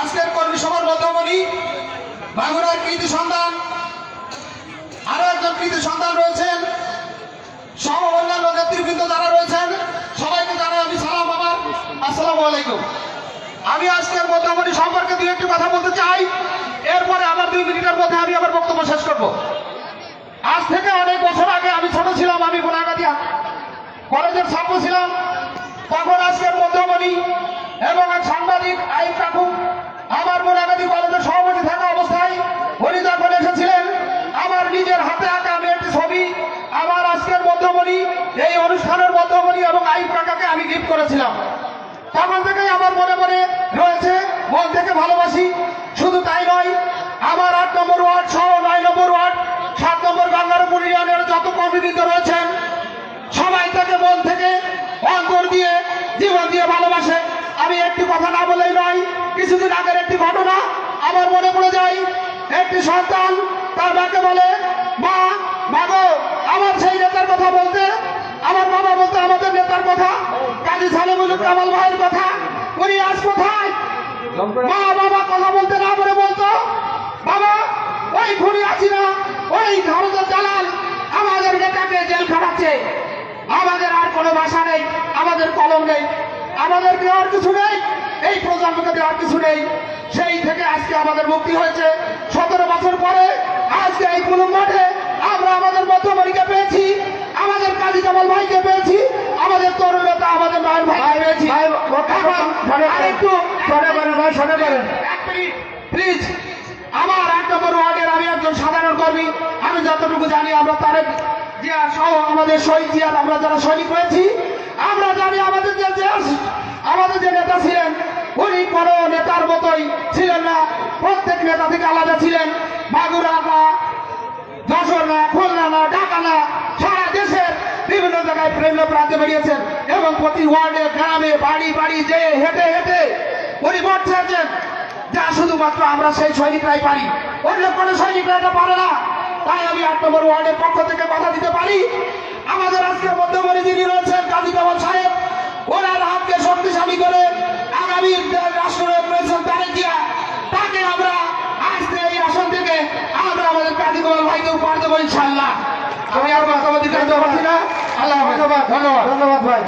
আজকের কর্মী সভার মধ্যমণি, বাগুড়ার কৃতি সন্তান, আরও একজন কৃতি সন্তান রয়েছেন। সহ অন্যান্য নেতৃবৃন্দ যারা রয়েছেন, সবাইকে জানাই আমি সালাম আমার আসসালামু আলাইকুম। আমি আজকের মধ্যমণি সম্পর্কে দুই একটি কথা বলতে চাই। এরপরে আবার দুই মিনিটের মধ্যে আমি আমার বক্তব্য শেষ করব। আজ থেকে অনেক বছর আগে আমি ছোট ছিলাম, আমি গোলাগাতিয়া কলেজের ছাত্র ছিলাম। তখন আজকের মধ্যমণি এবং এক সাংবাদিক, আইন কাকু আজকের এই অনুষ্ঠানের মধ্যমণি এবং আইন কাকাকে আমি গিফট করেছিলাম। তখন থেকেই আমার মনে মনে রয়েছে, মন থেকে ভালোবাসি। শুধু তাই নয়, আমার আট নম্বর ওয়ার্ড সহ নয় নম্বর ওয়ার্ড, সাত নম্বর গঙ্গারপুর ইউনিয়নের যত কর্মীবৃন্দ রয়েছেন, সবাই তাকে মন থেকে অন্তর দিয়ে, জীবন দিয়ে ভালোবাসে। আমি একটি কথা না বলেই নয়, কিছুদিন আগের একটি ঘটনা আমার মনে পড়ে যায়। একটি সন্তান তার মাকে বলে মা আমাদের কথা কাজী সালেমুল কামাল ভাইয়ের কথা উনি আজ কোথায়? মা বাবা কথা বলতে না করে বলতো বাবা ওই খুনি আছি না ওই ভারতের দালাল আমাদের নেতাকে জেল খাটাচ্ছে আমাদের আর কোনো ভাষা নেই আমাদের কলম নেই আমাদের দেওয়ার কিছু নেই এই প্রজন্মকে দেওয়ার কিছু নেই। সেই থেকে আজকে আমাদের মুক্তি হয়েছে। সতেরো বছর পরে আজকে এই কুলুম মাঠে আমরা আমাদের মধ্যমণিকে পেয়েছি আমাদের কাজী কামাল ভাইকে পেয়েছি আমাদের তরুণ নেতা আমাদের মায়ের ভাই পেয়েছি এখন আরেকটু সরে করেন ভাই সরে এক প্লিজ আমার এক নম্বর ওয়ার্ডের আমি একজন সাধারণ কর্মী। আমি যতটুকু জানি, আমরা তারেক জিয়া সহ আমাদের শহীদ জিয়ার আমরা যারা সৈনিক হয়েছি, আমরা জানি আমাদের যে- আমাদের যে নেতা ছিলেন, উনি কোনো নেতার মতোই ছিলেন না। প্রত্যেক নেতা থেকে আলাদা ছিলেন মাগুরা না যশোর না খুলনা না ঢাকা না সারা দেশের বিভিন্ন জায়গায় প্রেম প্রান্তে বেরিয়েছেন এবং প্রতি ওয়ার্ডে, গ্রামে, বাড়ি বাড়ি যে হেঁটে হেঁটে ভোট চেয়েছেন যা শুধুমাত্র আমরা সেই সৈনিকরাই পারি। অন্য কোনো সৈনিকরা এটা পারে না। তাই আমি আট নম্বর ওয়ার্ডের পক্ষ থেকে বাধা দিতে পারি। আমাদের আজকের মধ্যমণি যিনি রয়েছেন কাজী কামাল সাহেব, ওনার হাতকে শক্তিশালী করে আগামী রাষ্ট্রনায়ক রয়েছেন তারেক জিয়া। তাকে আমরা আজকে এই আসন থেকে আমরা আমাদের কাজী কামাল ভাইকে উপহার দেবো ইনশাল্লাহ আমি আর কথা বলতে চাই না। আল্লাহ। ধন্যবাদ ধন্যবাদ ভাই